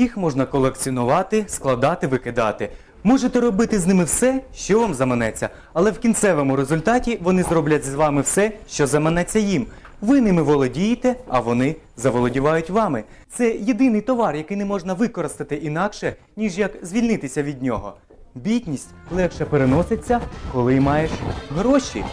Їх можна колекціонувати, складати, викидати. Можете робити з ними все, що вам заманеться, але в кінцевому результаті вони зроблять з вами все, що заманеться їм. Ви ними володієте, а вони заволодівають вами. Це єдиний товар, який не можна використати інакше, ніж як звільнитися від нього. Бідність легше переноситься, коли маєш гроші.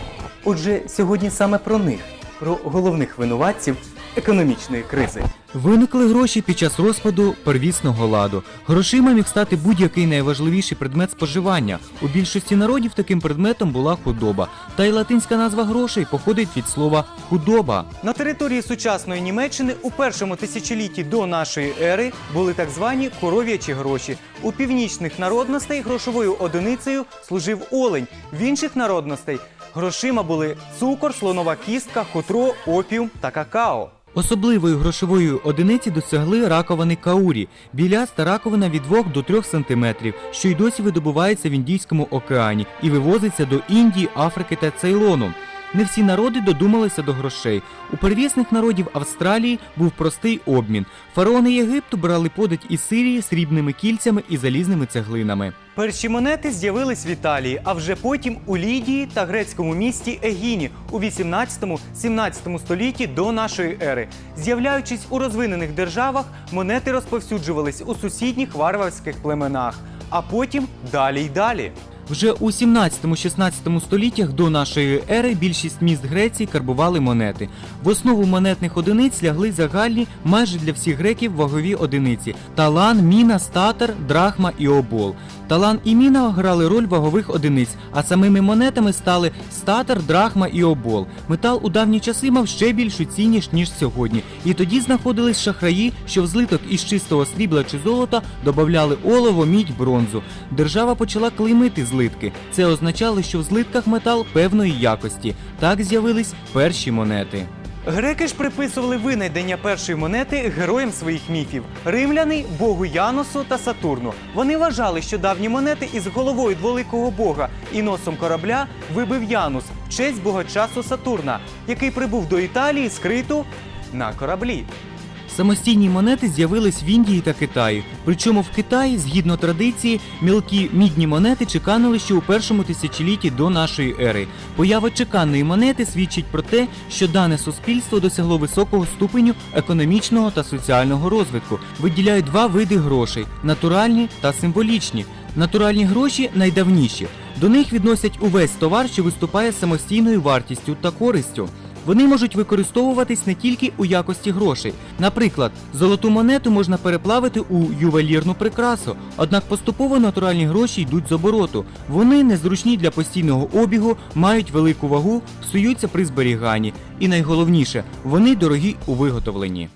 Отже, сьогодні саме про них, про головних винуватців економічної кризи. Виникли гроші під час розпаду первісного ладу. Грошима міг стати будь-який найважливіший предмет споживання. У більшості народів таким предметом була худоба. Та й латинська назва грошей походить від слова худоба. На території сучасної Німеччини у першому тисячолітті до нашої ери були так звані коров'ячі гроші. У північних народностей грошовою одиницею служив олень. В інших народностей грошима були цукор, слонова кістка, хутро, опіум та какао. Особливої грошової одиниці досягли раковини каурі, біляста раковина від 2 до 3 см, що й досі видобувається в Індійському океані і вивозиться до Індії, Африки та Цейлону. Не всі народи додумалися до грошей. У первісних народів Австралії був простий обмін. Фараони Єгипту брали подать із Сирії срібними кільцями і залізними цеглинами. Перші монети з'явились в Італії, а вже потім у Лідії та грецькому місті Егіні у 18-17 столітті до нашої ери. З'являючись у розвинених державах, монети розповсюджувались у сусідніх варварських племенах, а потім далі й далі. Вже у 17-16 століттях до нашої ери більшість міст Греції карбували монети. В основу монетних одиниць лягли загальні майже для всіх греків вагові одиниці: талан, міна, статер, драхма і обол. Талан і міна грали роль вагових одиниць, а самими монетами стали статер, драхма і обол. Метал у давні часи мав ще більшу цінність, ніж сьогодні. І тоді знаходились шахраї, що в злиток із чистого срібла чи золота додавали олово, мідь, бронзу. Держава почала клеймити злитки. Це означало, що в злитках метал певної якості. Так з'явились перші монети. Греки ж приписували винайдення першої монети героям своїх міфів римляни богу Яносу та Сатурну. Вони вважали, що давні монети із головою дволикого бога і носом корабля вибив Янус в честь бога часу Сатурна, який прибув до Італії скриту на кораблі. Самостійні монети з'явились в Індії та Китаї. Причому в Китаї, згідно традиції, мілкі мідні монети чеканили ще у першому тисячолітті до нашої ери. Поява чеканної монети свідчить про те, що дане суспільство досягло високого ступеню економічного та соціального розвитку. Виділяють два види грошей натуральні та символічні. Натуральні гроші найдавніші. До них відносять увесь товар, що виступає самостійною вартістю та користю. Вони можуть використовуватись не тільки у якості грошей. Наприклад, золоту монету можна переплавити у ювелірну прикрасу, однак поступово натуральні гроші йдуть з обороту. Вони незручні для постійного обігу, мають велику вагу, псуються при зберіганні. І найголовніше, вони дорогі у виготовленні.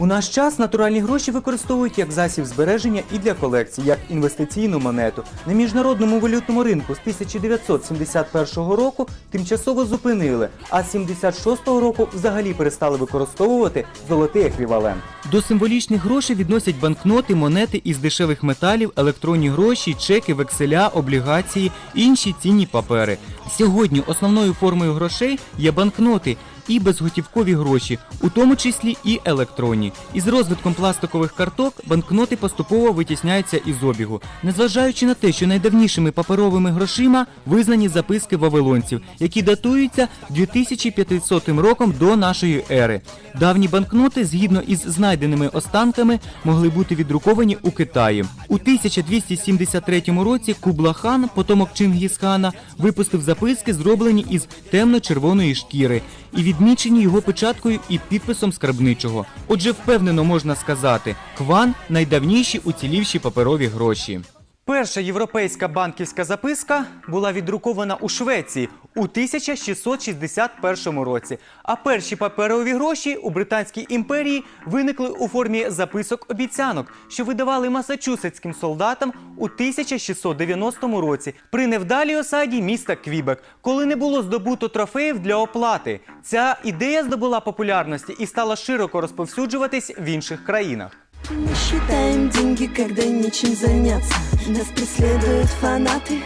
У наш час натуральні гроші використовують як засіб збереження і для колекцій, як інвестиційну монету. На міжнародному валютному ринку з 1971 року тимчасово зупинили, а з 76-го року взагалі перестали використовувати золотий еквівалент. До символічних грошей відносять банкноти, монети із дешевих металів, електронні гроші, чеки, векселя, облігації, інші цінні папери. Сьогодні основною формою грошей є банкноти і безготівкові гроші, у тому числі і електронні. Із розвитком пластикових карток банкноти поступово витісняються із обігу, незважаючи на те, що найдавнішими паперовими грошима визнані записки вавилонців, які датуються 2500 роком до нашої ери. Давні банкноти, згідно із знайденими останками, могли бути віддруковані у Китаї. У 1273 році Кубла-хан, потомок Чингісхана, випустив записки, зроблені із темно-червоної шкіри, і відмічені його печаткою і підписом скарбничого. Отже, впевнено можна сказати, кван найдавніші уцілівші паперові гроші. Перша європейська банківська записка була віддрукована у Швеції у 1661 році. А перші паперові гроші у Британській імперії виникли у формі записок обіцянок, що видавали масачусетським солдатам у 1690 році при невдалій осаді міста Квібек, коли не було здобуто трофеїв для оплати. Ця ідея здобула популярності і стала широко розповсюджуватись в інших країнах. Мы считаем деньги, когда нечем заняться. Нас преследуют фанаты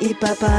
и папарацци